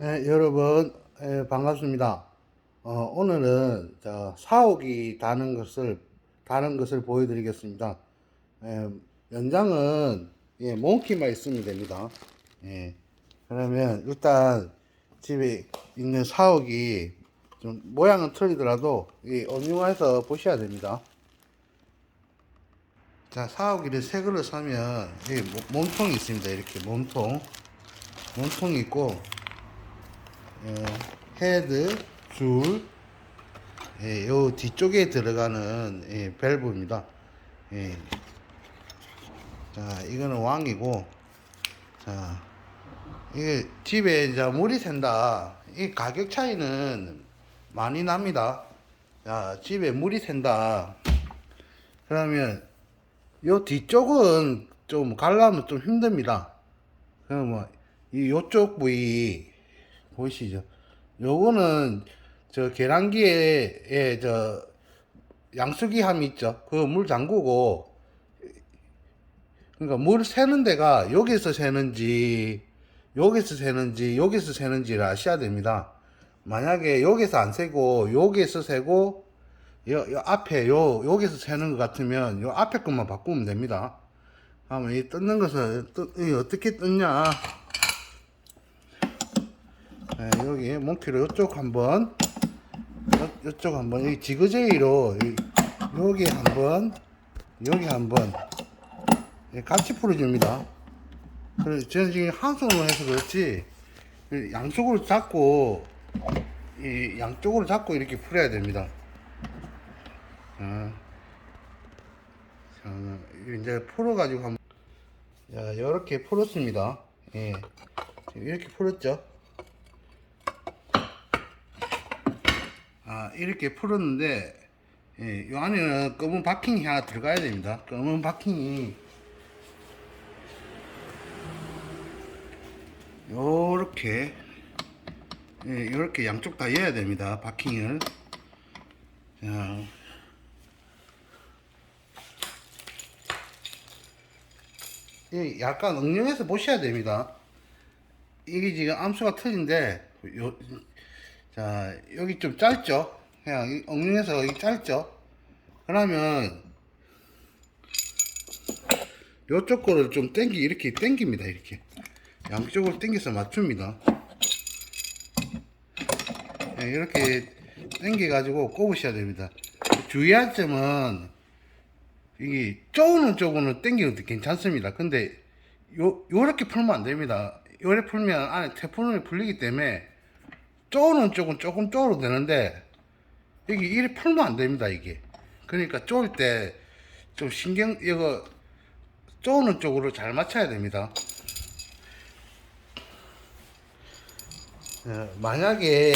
네, 여러분 예, 반갑습니다. 어, 오늘은 저 사옥이 다는 것을 다는 것을 보여드리겠습니다. 예, 연장은 예, 몽키만 있으면 됩니다. 예, 그러면 일단 집에 있는 사옥이 좀 모양은 틀리더라도 이 엄중해서 보셔야 됩니다. 자, 사옥이를 새 걸로 사면 이 몸- 몸통이 있습니다. 이렇게 몸통, 몸통이 있고 예, 헤드, 줄, 예, 요 뒤쪽에 들어가는 예, 밸브입니다. 예. 자, 이거는 왕이고, 자, 이게 집에 이제 물이 샌다. 이 가격 차이는 많이 납니다. 자, 집에 물이 샌다. 그러면 요 뒤쪽은 좀 갈라면 좀 힘듭니다. 그럼 뭐, 이 요쪽 부위, 보이시죠? 요거는 저 계란기에 에, 저 양수기 함이 있죠. 그 물 잠그고 그러니까 물 새는 데가 여기서 새는지 여기서 새는지 여기서 새는지를 아셔야 됩니다. 만약에 여기서 안 새고 여기서 새고 요, 요 앞에 요 여기서 새는 것 같으면 요 앞에 것만 바꾸면 됩니다. 그러면 이 뜯는 것은 뜯, 이 어떻게 뜯냐? 네, 여기 몽키로 이쪽 한번 요, 요쪽 한번 여기 지그재기로 이- 여기 한번 여기 한번 예, 같이 풀어줍니다. 그래서 저는 지금 한 손으로 해서 그렇지 이 양쪽으로 잡고 이 양쪽으로 잡고 이렇게 풀어야 됩니다. 자, 자, 이제 풀어가지고 한번 자, 이렇게 풀었습니다. 예, 이렇게 풀었죠. 아, 이렇게 풀었는데, 예, 요 안에는 검은 바킹이 하나 들어가야 됩니다. 검은 바킹이, 요렇게, 예, 요렇게 양쪽 다 해야 됩니다. 바킹을. 자. 이 약간 응용해서 보셔야 됩니다. 이게 지금 암수가 틀린데, 요, 자, 여기 좀 짧죠? 그냥 이 엉덩이에서 여기 짧죠? 그러면 요쪽 거를 좀 당기, 이렇게 당깁니다, 이렇게. 양쪽으로 당겨서 맞춥니다. 네, 이렇게 당겨가지고 꼽으셔야 됩니다. 주의할 점은 이게 쪼는 쪽으로는 당기는 괜찮습니다. 근데 요, 요렇게 풀면 안 됩니다. 요렇게 풀면 안에 테프론이 풀리기 때문에 쪼는 쪽은 조금 쪼로 되는데 이게 이리 풀면 안 됩니다 이게. 그러니까 쪼을 때좀 신경 이거 쪼는 쪽으로 잘 맞춰야 됩니다. 어, 만약에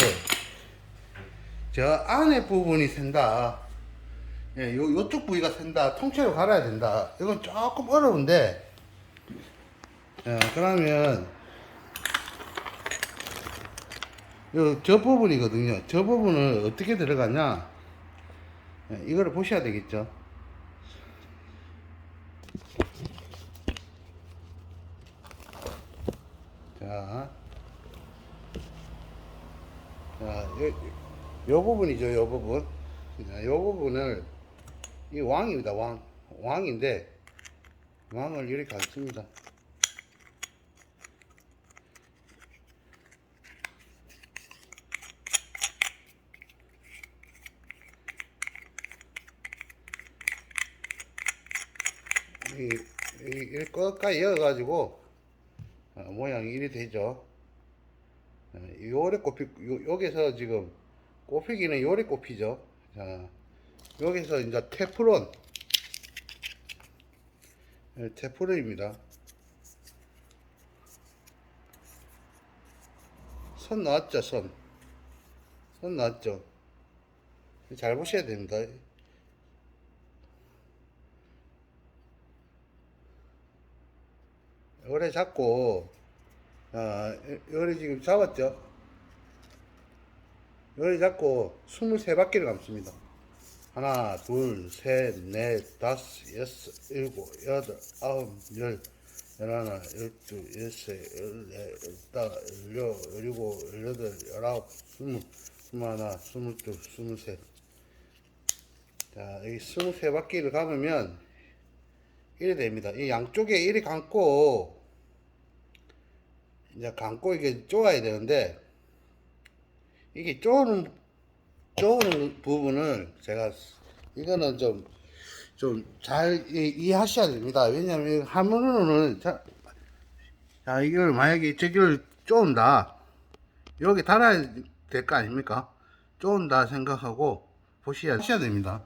저 안에 부분이 샌다. 예, 요, 요쪽 부위가 샌다. 통째로 갈아야 된다. 이건 조금 어려운데 어, 그러면 요, 저 부분이거든요. 저 부분을 어떻게 들어가냐? 예, 이거를 보셔야 되겠죠. 자, 자, 요, 요 부분이죠, 요 부분. 자, 요 부분을, 이 왕입니다, 왕. 왕인데, 왕을 이렇게 안 씁니다. 이, 이, 이 끝까지 이어가지고 어, 모양이 이리 되죠. 어, 요래 꼽히, 요, 여기서 지금 꼽히기는 요래 꼽히죠. 자, 여기서 이제 테프론. 예, 테프론입니다. 선 나왔죠, 선. 선 나왔죠. 잘 보셔야 됩니다. 요래 잡고 아 요래 지금 잡았죠? 요래 잡고 23바퀴를 감습니다. 하나 둘 셋 넷 다섯 여섯 일곱 여덟 아홉 열. 열하나, 열둘, 열세, 열네, 열다섯, 열여섯, 열일곱, 열여덟, 열아홉, 스물, 스물하나, 스물둘, 스물셋. 자, 이 스물세 바퀴를 감으면 이래 됩니다. 이 양쪽에 이리 감고 이제 감고 이게 쪼아야 되는데 이게 쪼는 쪼는 부분을 제가 이거는 좀 좀 잘 이해하셔야 됩니다. 왜냐면 하면은 자, 자 이걸 만약에 저기를 쪼은다 여기 달아야 될 거 아닙니까? 쪼은다 생각하고 보셔야 됩니다.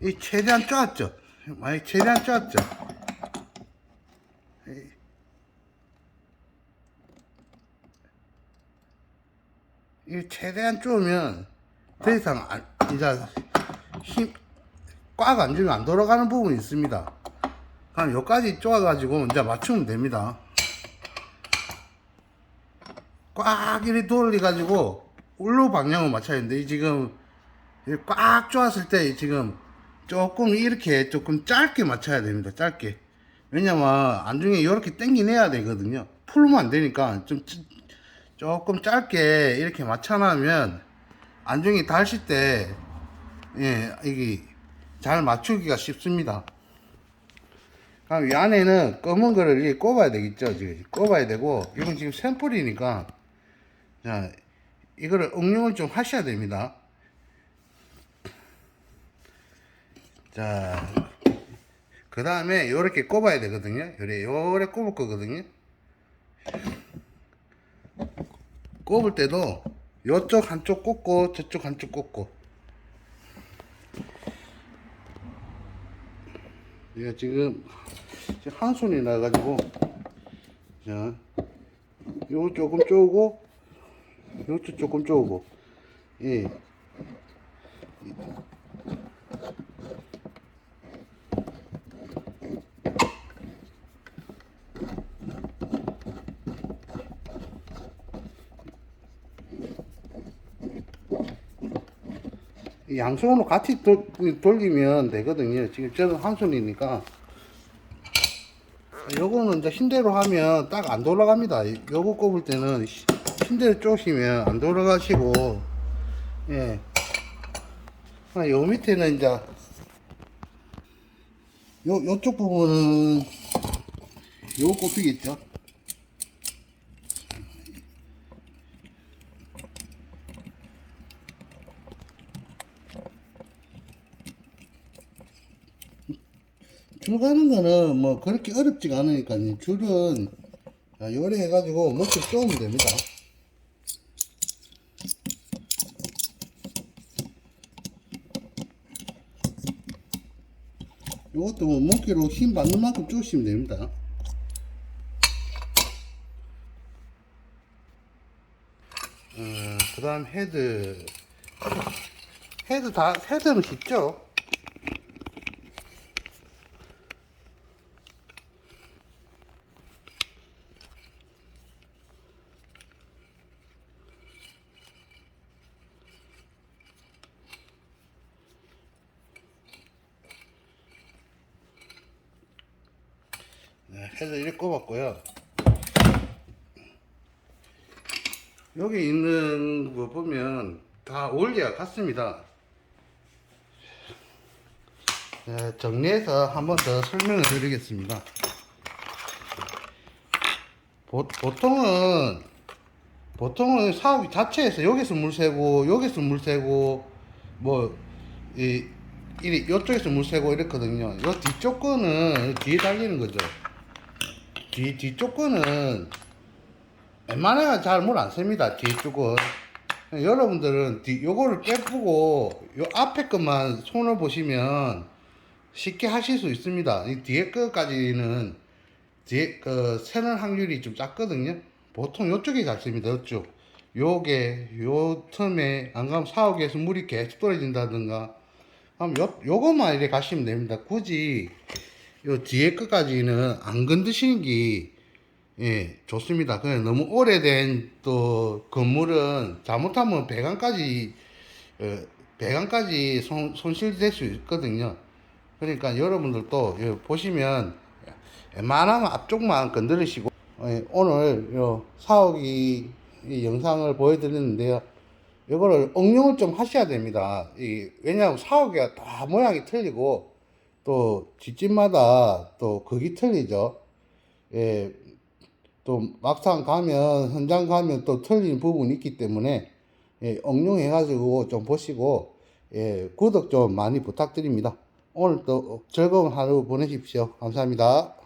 이 최대한 쪼았죠. 만약 최대한 쪼았죠. 이- 이 최대한 쪼으면 더 이상 안, 이제 힘, 꽉 안 주면 안 돌아가는 부분이 있습니다. 그럼 여기까지 쪼아가지고 이제 맞추면 됩니다. 꽉 이리 돌려가지고 울로 방향을 맞춰야 되는데 이 지금 이꽉 쪼았을 때 지금 조금 이렇게 조금 짧게 맞춰야 됩니다. 짧게. 왜냐면 안중에 이렇게 당겨내야 되거든요. 풀면 안 되니까 좀 찌- 조금 짧게 이렇게 맞춰놓으면 안중에 달실 때 예, 이게 잘 맞추기가 쉽습니다. 그럼 이 안에는 검은 거를 이렇게 꼽아야 되겠죠. 지금 꼽아야 되고 이건 지금 샘플이니까 자 이거를 응용을 좀 하셔야 됩니다. 자, 그 다음에 요렇게 꼽아야 되거든요. 요래, 요래 꼽을 거거든요. 꼽을 때도 요쪽 한쪽 꼽고 저쪽 한쪽 꼽고 얘가 지금 한 손이 나가지고 자, 요 조금 쪼고 요쪽 조금 쪼고 예. 양손으로 같이 돌, 돌리면 되거든요. 지금 저는 한 손이니까. 요거는 이제 힘대로 하면 딱 안 돌아갑니다. 요거 꼽을 때는 시- 힘대로 쪼시면 안 돌아가시고, 예. 아, 요 밑에는 이제, 요, 요쪽 부분은 요거 꼽히겠죠? 줄 가는 거는 뭐 그렇게 어렵지가 않으니까 줄은 아, 요래 해가지고 목줄 쪼으면 됩니다. 요것도 뭐 목기로 힘 받는 만큼 쪼시면 됩니다. 어, 그 다음 헤드. 헤드 다, 헤드는 쉽죠? 네, 헤드 이렇게 꼽았고요. 여기 있는 거 보면 다 원리가 같습니다. 네, 정리해서 한 번 더 설명을 드리겠습니다. 보, 보통은 보통은 사업 자체에서 여기서 물 새고 여기서 물 새고 뭐이 이쪽에서 물 새고 이렇거든요. 요 뒤쪽 거는 뒤에 달리는 거죠. 뒤 뒤쪽 거는 웬만하면 잘 물 안 셉니다. 뒤쪽은 여러분들은 뒤 요거를 빼보고 요 앞에 것만 손을 보시면 쉽게 하실 수 있습니다. 이 뒤에 거까지는 뒤에 그 새는 확률이 좀 작거든요. 보통 요쪽이 잘 씁니다. 요쪽. 요게 요 틈에 안 가면 사옥에서 물이 계속 떨어진다든가 그럼 요 요것만 이렇게 가시면 됩니다. 굳이 요 뒤에 것까지는 안 건드시는 게 예, 좋습니다. 그냥 너무 오래된 또 건물은 잘못하면 배관까지 어, 배관까지 손, 손실될 수 있거든요. 그러니까 여러분들도 여 보시면 웬만하면 앞쪽만 건드리시고 예, 오늘 요 사오기 이 영상을 보여드렸는데요. 이거를 응용을 좀 하셔야 됩니다. 이, 왜냐하면 사오기가 다 모양이 틀리고 또 집집마다 또 극이 틀리죠. 예, 또 막상 가면 현장 가면 또 틀린 부분이 있기 때문에 예, 응용해 가지고 좀 보시고 예, 구독 좀 많이 부탁드립니다. 오늘 또 즐거운 하루 보내십시오. 감사합니다.